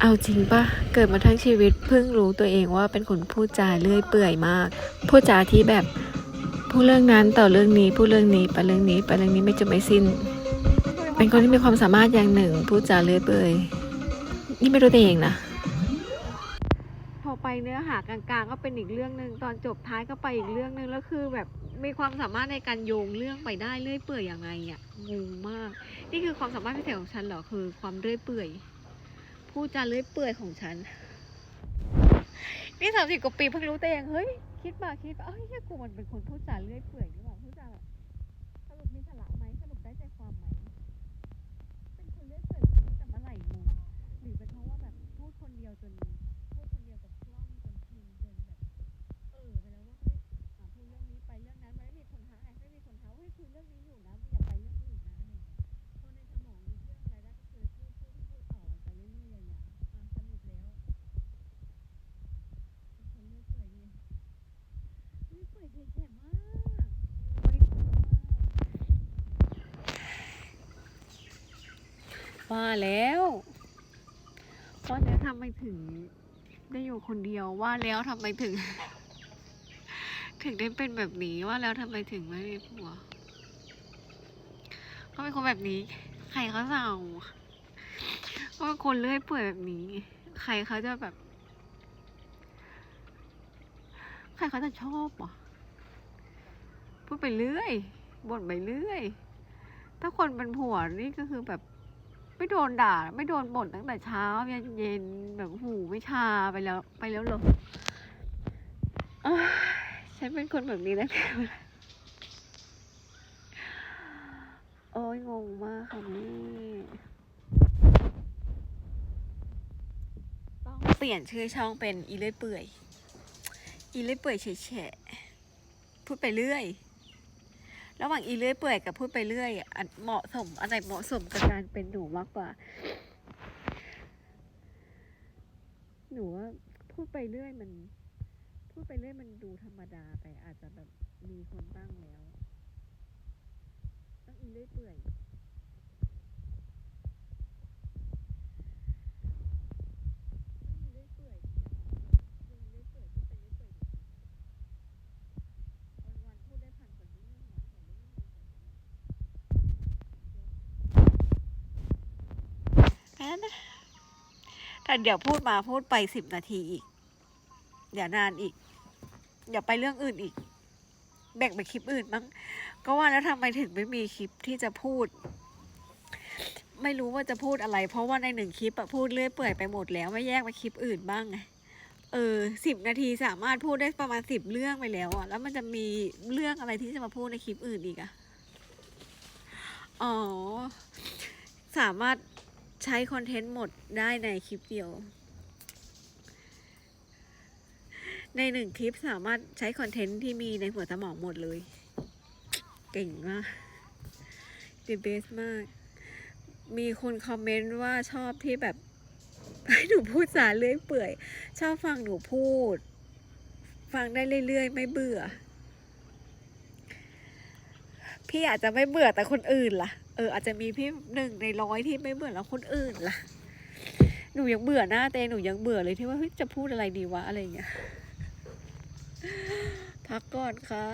เอาจริงปะเกิดมาทั้งชีวิตเพิ่งรู้ตัวเองว่าเป็นคนพูดจาเลื่อยเปื่อยมาก พูดจาที่แบบพูดเรื่องนั้นต่อเรื่องนี้พูดเรื่องนี้ไปเรื่องนี้ไปเรื่องนี้ไม่จบไม่สิ้น เป็นคนที่มีความสามารถอย่างหนึ่ง พูดจาเลื่อยเปื่อยนี่ไม่รู้ตัวเองนะพอไปเนื้อหากลางๆ ก็เป็นอีกเรื่องหนึ่งตอนจบท้ายก็ไปอีกเรื่องหนึ่งแล้วคือแบบมีความสามารถในการโยงเรื่องไปได้เรื่อยเปื่อยอยังไงอะงงมาก นี่คือความสามารถพิเศษของฉันเหรอคือความเรื่อยเปื่อย พูดจาเลื้อยเปื่อยของฉัน นี่สามสิบกว่าปีเพิ่งรู้แต่ยังเฮ้ยคิดมาคิดว่าเอ้ยแค่กูมันเป็นคนพูดจาเลื้อยเปื่อยหรือเปล่า ว่าแล้วว่าแล้วทำไมถึง ได้อยู่คนเดียวว่าแล้วทำไมถึง ถึงได้เป็นแบบนี้ว่าแล้วทำไมถึงไม่มีผัวเขาเป็นคนแบบนี้ ใครเขาสั่งเขาเป็นคนเลื่อยเปื่อยแบบนี้ ใครเขาจะแบบ ใครเขาจะชอบวะ พูดไปเรื่อยบ่นไปเรื่อย ถ้าคนเป็นผัวนี่ก็คือแบบไม่โดนด่า ไม่โดนบ่นตั้งแต่เช้ายันเย็นแบบหูไม่ชาไปแล้ว ไปแล้วหรอฉันเป็นคนแบบนี้ได้วะโอ้ยงงมากค่ะนี่ต้องเปลี่ยนชื่อช่องเป็นอีเลื่อยเปื่อย อีเลื่อยเปื่อยเฉะๆพูดไปเรื่อย ระหว่างอีเลื่อยเปื่อยกับพูดไปเรื่อยอันเหมาะสมอันไหนเหมาะสมกับการเป็นหนูมากกว่า หนูว่าพูดไปเรื่อยมัน พูดไปเรื่อยมันดูธรรมดาไปอาจจะแบบมีคนตั้งแล้ว ต้องอีเลื่อยเปื่อยต้องอีเลื่อยเปื่อยถึงจะออกเรื่องเลื่อยเปื่อยพูดไปเรื่อยเปื่อยดีวันวันๆพูดได้พันกว่าเรื่องวันสองเรื่องวันสองเรื่องแค่นั้นนะ แต่เดี๋ยวพูดมาพูดไปสิบนาทีอีกอย่านานอีกอย่าไปเรื่องอื่นอีก แบ่งไปคลิปอื่นบ้างก็ว่าแล้วทำไมถึงไม่มีคลิปที่จะพูด ไม่รู้ว่าจะพูดอะไร เพราะว่าในหนึ่งคลิปอะพูดเรื่อยเปื่อยไปหมดแล้วไม่แยกไปคลิปอื่นบ้างไงเออสิบนาทีสามารถพูดได้ประมาณสิบเรื่องไปแล้วอะแล้วมันจะมีเรื่องอะไรที่จะมาพูดในคลิปอื่นอีกอะอ๋อ สามารถ ใช้คอนเทนต์หมดได้ในคลิปเดียว ในหนึ่งคลิปสามารถใช้คอนเทนต์ที่มีในหัวสมองหมดเลย เก่งมาก the best มาก มีคนคอมเมนต์ว่าชอบที่แบบให้หนูพูดสาเรื่อยเปื่อย ชอบฟังหนูพูด ฟังได้เรื่อยๆ ไม่เบื่อ พี่อาจจะไม่เบื่อแต่คนอื่นล่ะ อออาจจะมีพี่หนึ่งในร้อยที่ไม่เบื่อแล้วคนอื่นล่ะ หนูยังเบื่อหน้าเตหนูยังเบื่อเลยที่ว่าเฮ้ยจะพูดอะไรดีวะอะไรอย่างเงี้ยพักก่อนค่ะ